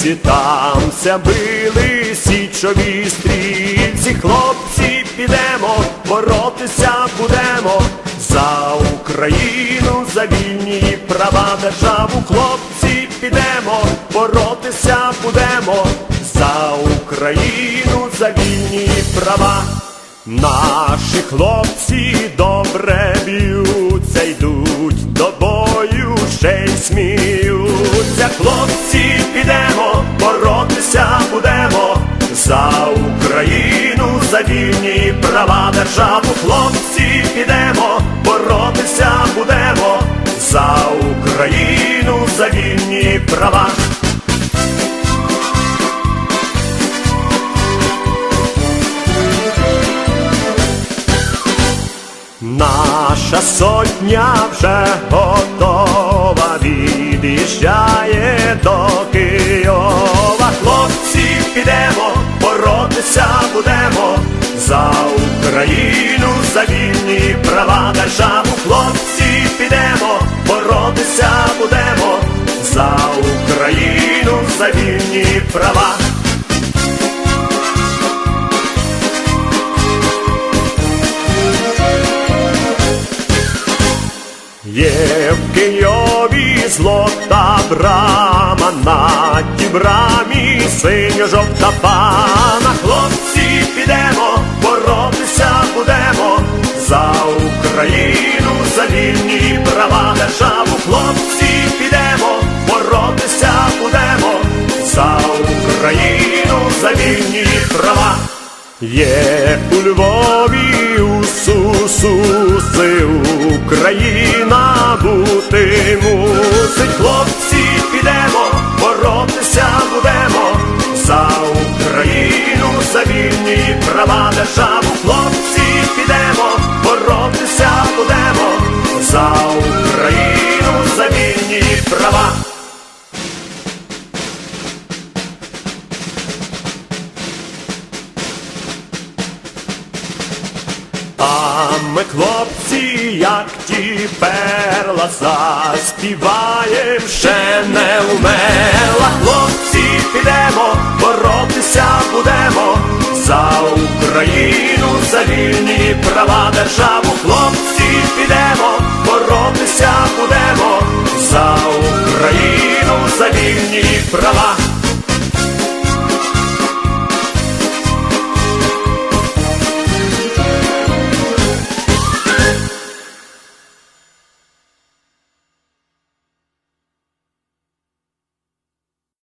мативці, там ся били січові стрільці, хлопці, підемо, боротися будемо за Україну, за вільні права державу, хлопці, підемо, боротися будемо за Україну, за вільні права. Наші хлопці добре б'ються, йдуть до бою, ще й сміються. Хлопці, права державу. Хлопці, підемо, боротися будемо за Україну, за вільні права. Наша сотня вже за вільні права державу. Хлопці, підемо, боротися будемо за Україну, за вільні права. Є в Києві злота брама, на тій брамі синьо-жовта пана. Хлопці, підемо, боротися будемо за Україну, за вільні права державу. Хлопці, підемо, боротися будемо за Україну, за вільні права. Є у Львові у Сусуси Україна бути мусить. Хлопці, підемо, боротися будемо за Україну, за вільні права державу. Ми, хлопці, як ті перла, заспіваєм, ще не вмерла. Хлопці, підемо, боротися будемо за Україну, за вільні права державу. Хлопці, підемо, боротися будемо за Україну, за вільні права.